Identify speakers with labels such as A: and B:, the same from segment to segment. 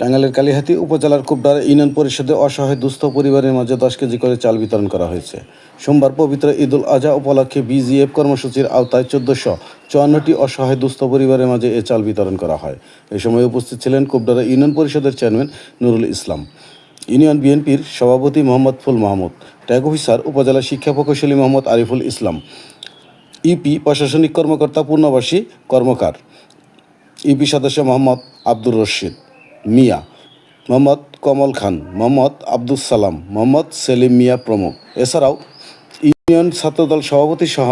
A: টাঙ্গাইলের কালিহাতি উপজেলার কুবডার ইউনিয়ন পরিষদে অসহায় দুস্থ পরিবারের মাঝে দশ কেজি করে চাল বিতরণ করা হয়েছে। সোমবার পবিত্র ঈদুল আজহা উপলক্ষে বিজিএফ কর্মসূচির আওতায় চোদ্দশো চুয়ান্নটি অসহায় দুস্থ পরিবারের মাঝে এ চাল বিতরণ করা হয়। এ সময় উপস্থিত ছিলেন কুবডারা ইউনিয়ন পরিষদের চেয়ারম্যান নুরুল ইসলাম। ইউনিয়ন বিএনপির সভাপতি মোহাম্মদ ফুল মাহমুদ, ট্যাগ অফিসার উপজেলা শিক্ষা প্রকৌশলী মোহাম্মদ আরিফুল ইসলাম, ইপি প্রশাসনিক কর্মকর্তা পূর্ণবাসী কর্মকার, ইপি সদস্য মোহাম্মদ আব্দুর রশিদ। মিয়া, মোহাম্মদ কমল খান, মোহাম্মদ আব্দুস সালাম, মোহাম্মদ সেলিম মিয়া প্রমুখ। এছাড়াও ইউনিয়ন ছাত্রদল সভাপতি সহ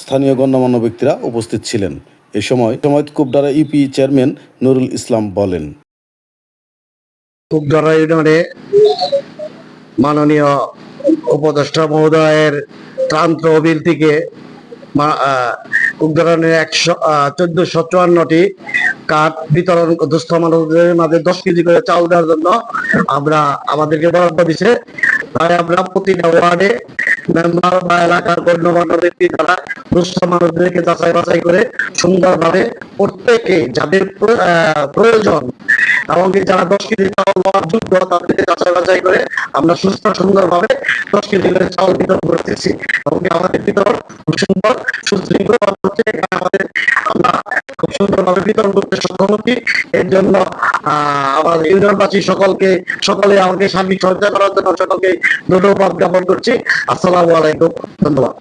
A: স্থানীয় গণ্যমান্য ব্যক্তিরা উপস্থিত ছিলেন। এ সময় সময় কুবডারা ইপি চেয়ারম্যান নুরুল ইসলাম বলেন
B: কুকধরা ইউনিয়নে মাননীয় উপদেষ্টা মহোদয়ের ত্রাণ তহবিল থেকে কুকধরনের একশো চোদ্দশো চুয়ান্নটি কাঠ বিতরণ দুস্থ মানুষদের মাঝে দশ কেজি করে চাউল দেওয়ার জন্য আমরা আমাদেরকে বরাদ্দ দিছে। তাই আমরা প্রতিটা ওয়ার্ডে মেম্বার বা এলাকার গণ্যমান্য ব্যক্তি দ্বারা দুস্থ মানুষদেরকে যাচাই বাছাই করে সুন্দরভাবে প্রত্যেকে যাদের প্রয়োজন এমনকি যারা দশ কেজি হওয়ার যোগ্য তাদেরকে যাচাই বাছাই করে আমরা সুস্থ সুন্দরভাবে দশ কেজি করে চাউল বিতরণ করতেছি এমনকি আমাদের বিতরণ সুন্দর সুশৃঙ্খল হচ্ছে। আমাদের সুন্দরভাবে বিতরণ করতে সক্ষম হচ্ছি। এর জন্য আমার ইউনিয়নবাসী সকলকে, সকলে আমাকে সার্বিক সহায়তা করার জন্য সকলকে ধন্যবাদ জ্ঞাপন করছি। আসসালামু আলাইকুম। ধন্যবাদ।